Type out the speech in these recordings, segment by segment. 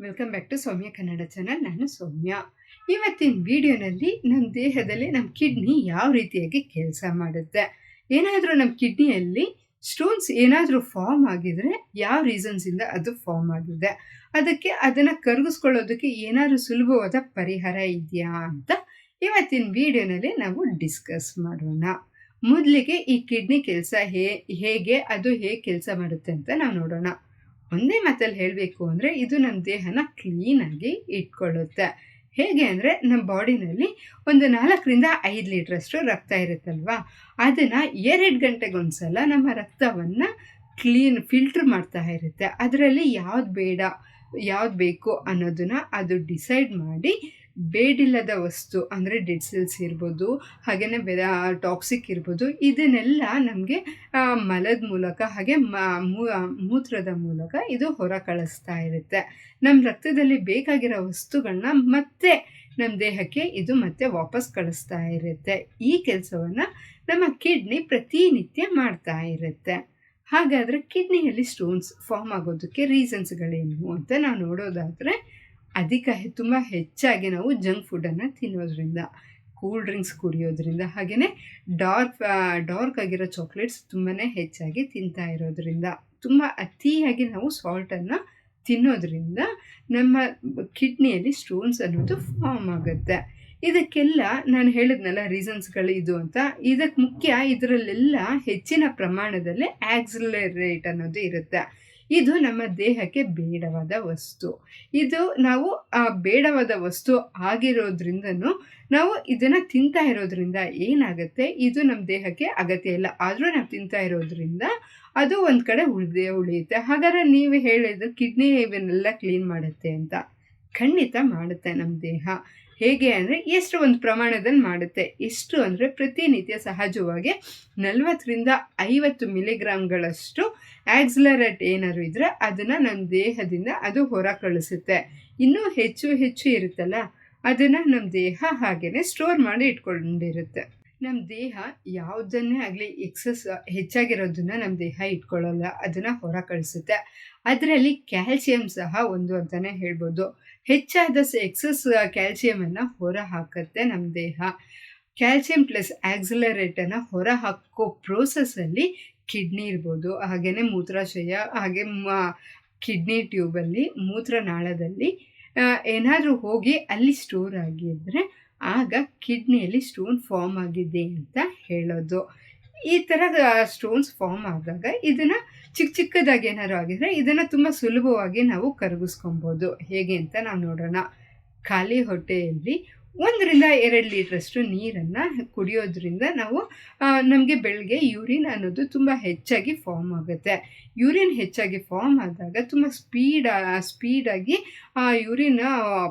Welcome back to Soumya Kannada channel ನಾನು ಸೌಮ್ಯ. ಇವತ್ತಿನ ವಿಡಿಯೋನಲ್ಲಿ ನಮ್ಮ ದೇಹದಲ್ಲಿ ನಮ್ಮ ಕಿಡ್ನಿ ಯಾವ ರೀತಿಯಾಗಿ ಕೆಲಸ ಮಾಡುತ್ತೆ? ಏನಾದರೂ ನಮ್ಮ ಕಿಡ್ನಿಯಲ್ಲಿ ಸ್ಟೋನ್ಸ್ ಏನಾದರೂ ಫಾರ್ಮ್ ಆಗಿದ್ರೆ ಯಾವ ರೀಸನ್ಸಿಂದ ಅದು ಫಾರ್ಮ್ ಆಗಿದೆ ಅದಕ್ಕೆ ಅದನ್ನು ಕರಗಿಸ್ಕೊಳ್ಳೋದಕ್ಕೆ ಏನಾದರೂ ಸುಲಭವಾದ ಪರಿಹಾರ ಇದೆಯಾ ಅಂತ ಇವತ್ತಿನ ವಿಡಿಯೋನಲ್ಲಿ ನಾವು ಡಿಸ್ಕಸ್ ಮಾಡೋಣ. ಮೊದಲಿಗೆ ಈ ಕಿಡ್ನಿ ಕೆಲಸ ಹೇ, ಹೇಗೆ, ಅದು ಹೇಗೆ ಕೆಲಸ ಮಾಡುತ್ತೆ ಅಂತ ನಾವು ನೋಡೋಣ. ಒಂದೇ ಮಾತಲ್ಲಿ ಹೇಳಬೇಕು ಅಂದರೆ ಇದು ನಮ್ಮ ದೇಹನ ಕ್ಲೀನಾಗಿ ಇಟ್ಕೊಳ್ಳುತ್ತೆ. ಹೇಗೆ ಅಂದರೆ ನಮ್ಮ ಬಾಡಿನಲ್ಲಿ ಒಂದು ನಾಲ್ಕರಿಂದ ಐದು ಲೀಟ್ರಷ್ಟು ರಕ್ತ ಇರುತ್ತಲ್ವಾ? ಅದನ್ನು ಎರಡು ಗಂಟೆಗೊಂದ್ಸಲ ನಮ್ಮ ರಕ್ತವನ್ನು ಕ್ಲೀನ್ ಫಿಲ್ಟ್ರ್ ಮಾಡ್ತಾ ಇರುತ್ತೆ. ಅದರಲ್ಲಿ ಯಾವ್ದು ಬೇಡ, ಯಾವ್ದು ಬೇಕು ಅನ್ನೋದನ್ನ ಅದು ಡಿಸೈಡ್ ಮಾಡಿ ಬೇಡಿಲ್ಲದ ವಸ್ತು, ಅಂದರೆ ಡೆಡ್ ಇರ್ಬೋದು ಹಾಗೆಯೇ ಬೆದ ಟಾಕ್ಸಿಕ್ ಇರ್ಬೋದು, ಇದನ್ನೆಲ್ಲ ನಮಗೆ ಮಲದ ಮೂಲಕ, ಹಾಗೆ ಮೂತ್ರದ ಮೂಲಕ ಇದು ಹೊರ ಕಳಿಸ್ತಾ ಇರುತ್ತೆ. ನಮ್ಮ ರಕ್ತದಲ್ಲಿ ಬೇಕಾಗಿರೋ ವಸ್ತುಗಳನ್ನ ಮತ್ತೆ ನಮ್ಮ ದೇಹಕ್ಕೆ ಇದು ಮತ್ತೆ ವಾಪಸ್ ಕಳಿಸ್ತಾ ಇರುತ್ತೆ. ಈ ಕೆಲಸವನ್ನು ನಮ್ಮ ಕಿಡ್ನಿ ಪ್ರತಿನಿತ್ಯ ಮಾಡ್ತಾ ಇರುತ್ತೆ. ಹಾಗಾದರೆ ಕಿಡ್ನಿಯಲ್ಲಿ ಸ್ಟೋನ್ಸ್ ಫಾರ್ಮ್ ಆಗೋದಕ್ಕೆ ರೀಸನ್ಸ್ಗಳೇನು ಅಂತ ನಾವು ನೋಡೋದಾದರೆ ಅಧಿಕ ತುಂಬ ಹೆಚ್ಚಾಗಿ ನಾವು ಜಂಕ್ ಫುಡ್ಡನ್ನು ತಿನ್ನೋದ್ರಿಂದ, ಕೂಲ್ ಡ್ರಿಂಕ್ಸ್ ಕುಡಿಯೋದ್ರಿಂದ ಹಾಗೆಯೇ ಡಾರ್ಕ್ ಡಾರ್ಕ್ ಆಗಿರೋ ಚಾಕ್ಲೇಟ್ಸ್ ತುಂಬಾ ಹೆಚ್ಚಾಗಿ ತಿಂತಾ ಇರೋದ್ರಿಂದ, ತುಂಬ ಅತಿಯಾಗಿ ನಾವು ಸಾಲ್ಟನ್ನು ತಿನ್ನೋದ್ರಿಂದ ನಮ್ಮ ಕಿಡ್ನಿಯಲ್ಲಿ ಸ್ಟೋನ್ಸ್ ಅನ್ನೋದು ಫಾರ್ಮ್ ಆಗುತ್ತೆ. ಇದಕ್ಕೆಲ್ಲ ನಾನು ಹೇಳಿದ್ನಲ್ಲ ರೀಸನ್ಸ್ಗಳು ಇದು ಅಂತ ಇದಕ್ಕೆ ಮುಖ್ಯ ಇದರಲ್ಲೆಲ್ಲ ಹೆಚ್ಚಿನ ಪ್ರಮಾಣದಲ್ಲಿ ಆಕ್ಸಿಲರೇಟ್ ಅನ್ನೋದು ಇರುತ್ತೆ. ಇದು ನಮ್ಮ ದೇಹಕ್ಕೆ ಬೇಡವಾದ ವಸ್ತು. ಇದು ನಾವು, ಆ ಬೇಡವಾದ ವಸ್ತು ಆಗಿರೋದ್ರಿಂದ ನಾವು ಇದನ್ನು ತಿಂತಾ ಇರೋದ್ರಿಂದ ಏನಾಗುತ್ತೆ? ಇದು ನಮ್ಮ ದೇಹಕ್ಕೆ ಅಗತ್ಯ ಇಲ್ಲ. ಆದರೂ ನಾವು ತಿಂತಾ ಇರೋದ್ರಿಂದ ಅದು ಒಂದು ಕಡೆ ಉಳಿದೇ, ಉಳಿಯುತ್ತೆ. ಹಾಗಾದ್ರೆ ನೀವು ಹೇಳಿದ್ರು ಕಿಡ್ನಿ ಇವನ್ನೆಲ್ಲ ಕ್ಲೀನ್ ಮಾಡುತ್ತೆ ಅಂತ. ಖಂಡಿತ ಮಾಡುತ್ತೆ ನಮ್ಮ ದೇಹ. ಹೇಗೆ ಅಂದರೆ ಎಷ್ಟು ಒಂದು ಪ್ರಮಾಣದಲ್ಲಿ ಮಾಡುತ್ತೆ? ಎಷ್ಟು ಅಂದರೆ ಪ್ರತಿನಿತ್ಯ ಸಹಜವಾಗಿ ನಲವತ್ತರಿಂದ ಐವತ್ತು ಮಿಲಿಗ್ರಾಮ್ಗಳಷ್ಟು ಆಕ್ಸಿಲರೇಟ್ ಏನಾದ್ರು ಇದ್ದರೆ ಅದನ್ನು ನಮ್ಮ ದೇಹದಿಂದ ಅದು ಹೊರ ಕಳಿಸುತ್ತೆ ಇನ್ನೂ ಹೆಚ್ಚು ಹೆಚ್ಚು ಇರುತ್ತಲ್ಲ, ಅದನ್ನು ನಮ್ಮ ದೇಹ ಹಾಗೆಯೇ ಸ್ಟೋರ್ ಮಾಡಿ ಇಟ್ಕೊಂಡಿರುತ್ತೆ. ನಮ್ಮ ದೇಹ ಯಾವುದನ್ನೇ ಆಗಲಿ ಎಕ್ಸಸ್ ಹೆಚ್ಚಾಗಿರೋದನ್ನ ನಮ್ಮ ದೇಹ ಇಟ್ಕೊಳ್ಳಲ್ಲ, ಅದನ್ನು ಹೊರ ಕಳಿಸುತ್ತೆ. ಅದರಲ್ಲಿ ಕ್ಯಾಲ್ಸಿಯಂ ಸಹ ಒಂದು ಅಂತಲೇ ಹೇಳ್ಬೋದು. ಹೆಚ್ಚಾದ ಎಕ್ಸಸ್ ಕ್ಯಾಲ್ಸಿಯಮನ್ನು ಹೊರ ಹಾಕುತ್ತೆ ನಮ್ಮ ದೇಹ. ಕ್ಯಾಲ್ಸಿಯಂ ಪ್ಲಸ್ ಆಕ್ಸಿಲರೇಟನ್ನು ಹೊರ ಹಾಕೋ ಪ್ರೋಸೆಸ್ಸಲ್ಲಿ ಕಿಡ್ನಿ ಇರ್ಬೋದು. ಹಾಗೆಯೇ ಮೂತ್ರಾಶಯ, ಹಾಗೆ ಕಿಡ್ನಿ ಟ್ಯೂಬಲ್ಲಿ ಮೂತ್ರನಾಳದಲ್ಲಿ ಏನಾದರೂ ಹೋಗಿ ಅಲ್ಲಿ ಸ್ಟೋರ್ ಆಗಿದ್ದರೆ ಆಗ ಕಿಡ್ನಿಯಲ್ಲಿ ಸ್ಟೋನ್ ಫಾರ್ಮ್ ಆಗಿದೆ ಅಂತ ಹೇಳೋದು. ಈ ಥರ ಸ್ಟೋನ್ಸ್ ಫಾರ್ಮ್ ಆದಾಗ ಇದನ್ನು ಚಿಕ್ಕ ಚಿಕ್ಕದಾಗಿ ಏನಾದ್ರು ಆಗಿದ್ರೆ ಇದನ್ನು ತುಂಬ ಸುಲಭವಾಗಿ ನಾವು ಕರಗಿಸ್ಕೊಬೋದು. ಹೇಗೆ ಅಂತ ನಾವು ನೋಡೋಣ. ಖಾಲಿ ಹೊಟ್ಟೆಯಲ್ಲಿ ಒಂದರಿಂದ ಎರಡು ಲೀಟ್ರಷ್ಟು ನೀರನ್ನು ಕುಡಿಯೋದ್ರಿಂದ ನಾವು ನಮಗೆ ಬೆಳಗ್ಗೆ ಯೂರಿನ್ ಅನ್ನೋದು ತುಂಬ ಹೆಚ್ಚಾಗಿ ಫಾರ್ಮ್ ಆಗುತ್ತೆ. ಯೂರಿನ್ ಹೆಚ್ಚಾಗಿ ಫಾರ್ಮ್ ಆದಾಗ ತುಂಬ ಸ್ಪೀಡ್ ಸ್ಪೀಡಾಗಿ, ಆ, ಯೂರಿನ್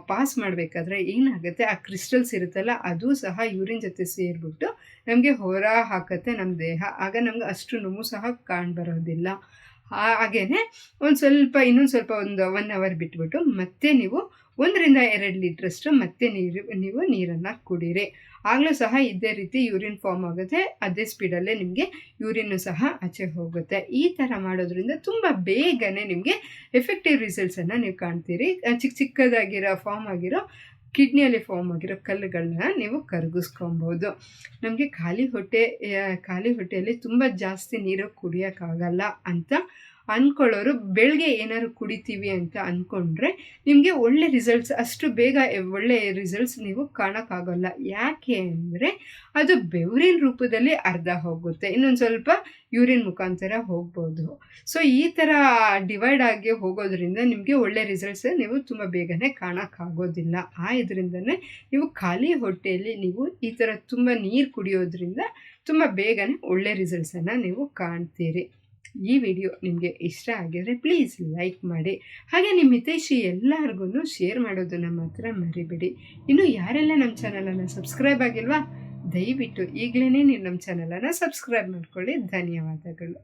ಪಾಸ್ ಮಾಡಬೇಕಾದ್ರೆ ಏನಾಗುತ್ತೆ? ಆ ಕ್ರಿಸ್ಟಲ್ಸ್ ಇರುತ್ತಲ್ಲ, ಅದು ಸಹ ಯೂರಿನ್ ಜೊತೆ ಸೇರಿಬಿಟ್ಟು ನಮಗೆ ಹೊರ ಹಾಕತ್ತೆ ನಮ್ಮ ದೇಹ. ಆಗ ನಮ್ಗೆ ಅಷ್ಟು ನೋವು ಸಹ ಕಾಣ್ಬರೋದಿಲ್ಲ. ಹಾಗೇ ಒಂದು ಸ್ವಲ್ಪ, ಇನ್ನೊಂದು ಸ್ವಲ್ಪ ಒಂದು ಒನ್ ಅವರ್ ಬಿಟ್ಬಿಟ್ಟು ಮತ್ತೆ ನೀವು ಒಂದರಿಂದ ಎರಡು ಲೀಟ್ರಷ್ಟು ಮತ್ತೆ ನೀರು, ನೀವು ನೀರನ್ನು ಕುಡೀರಿ. ಆಗಲೂ ಸಹ ಇದೇ ರೀತಿ ಯೂರಿನ್ ಫಾರ್ಮ್ ಆಗುತ್ತೆ. ಅದೇ ಸ್ಪೀಡಲ್ಲೇ ನಿಮಗೆ ಯೂರಿನ್ನು ಸಹ ಆಚೆ ಹೋಗುತ್ತೆ. ಈ ಥರ ಮಾಡೋದ್ರಿಂದ ತುಂಬ ಬೇಗನೆ ನಿಮಗೆ ಎಫೆಕ್ಟಿವ್ ರಿಸಲ್ಟ್ಸನ್ನು ನೀವು ಕಾಣ್ತೀರಿ. ಚಿಕ್ಕ ಚಿಕ್ಕದಾಗಿರೋ ಫಾರ್ಮ್ ಆಗಿರೋ ಕಿಡ್ನಿಯಲ್ಲಿ ಫಾರ್ಮ್ ಆಗಿರೋ ಕಲ್ಲುಗಳನ್ನ ನೀವು ಕರಗಿಸ್ಕೊಬೋದು. ನಮಗೆ ಖಾಲಿ ಹೊಟ್ಟೆ ಖಾಲಿ ಹೊಟ್ಟೆಯಲ್ಲಿ ತುಂಬ ಜಾಸ್ತಿ ನೀರು ಕುಡಿಯೋಕ್ಕಾಗಲ್ಲ ಅಂತ ಅಂದ್ಕೊಳ್ಳೋರು ಬೆಳಗ್ಗೆ ಏನಾದ್ರು ಕುಡಿತೀವಿ ಅಂತ ಅಂದ್ಕೊಂಡ್ರೆ ನಿಮಗೆ ಒಳ್ಳೆ ರಿಸಲ್ಟ್ಸ್ ಅಷ್ಟು ಬೇಗ ಒಳ್ಳೆ ರಿಸಲ್ಟ್ಸ್ ನೀವು ಕಾಣೋಕ್ಕಾಗಲ್ಲ. ಯಾಕೆ ಅಂದರೆ ಅದು ಬೆವರಿನ ರೂಪದಲ್ಲಿ ಅರ್ಧ ಹೋಗುತ್ತೆ. ಇನ್ನೊಂದು ಸ್ವಲ್ಪ ಯೂರಿನ್ ಮುಖಾಂತರ ಹೋಗ್ಬೋದು. ಸೊ ಈ ಥರ ಡಿವೈಡ್ ಆಗಿ ಹೋಗೋದ್ರಿಂದ ನಿಮಗೆ ಒಳ್ಳೆ ರಿಸಲ್ಟ್ಸ್ ನೀವು ತುಂಬ ಬೇಗನೆ ಕಾಣೋಕ್ಕಾಗೋದಿಲ್ಲ. ಆ ಇದರಿಂದನೇ ನೀವು ಖಾಲಿ ಹೊಟ್ಟೆಯಲ್ಲಿ ನೀವು ಈ ಥರ ತುಂಬ ನೀರು ಕುಡಿಯೋದ್ರಿಂದ ತುಂಬ ಬೇಗನೆ ಒಳ್ಳೆ ರಿಸಲ್ಟ್ಸನ್ನು ನೀವು ಕಾಣ್ತೀರಿ. ಈ ವಿಡಿಯೋ ನಿಮಗೆ ಇಷ್ಟ ಆಗಿದರೆ ಪ್ಲೀಸ್ ಲೈಕ್ ಮಾಡಿ. ಹಾಗೆ ನಿಮ್ಮ ಹಿತೈಷಿ ಎಲ್ಲರಿಗೂ ಶೇರ್ ಮಾಡೋದನ್ನು ಮಾತ್ರ ಮರಿಬೇಡಿ. ಇನ್ನು ಯಾರೆಲ್ಲ ನಮ್ಮ ಚಾನಲನ್ನು ಸಬ್ಸ್ಕ್ರೈಬ್ ಆಗಿಲ್ವಾ, ದಯವಿಟ್ಟು ಈಗಲೇ ನೀವು ನಮ್ಮ ಚಾನಲನ್ನು ಸಬ್ಸ್ಕ್ರೈಬ್ ಮಾಡಿಕೊಳ್ಳಿ. ಧನ್ಯವಾದಗಳು.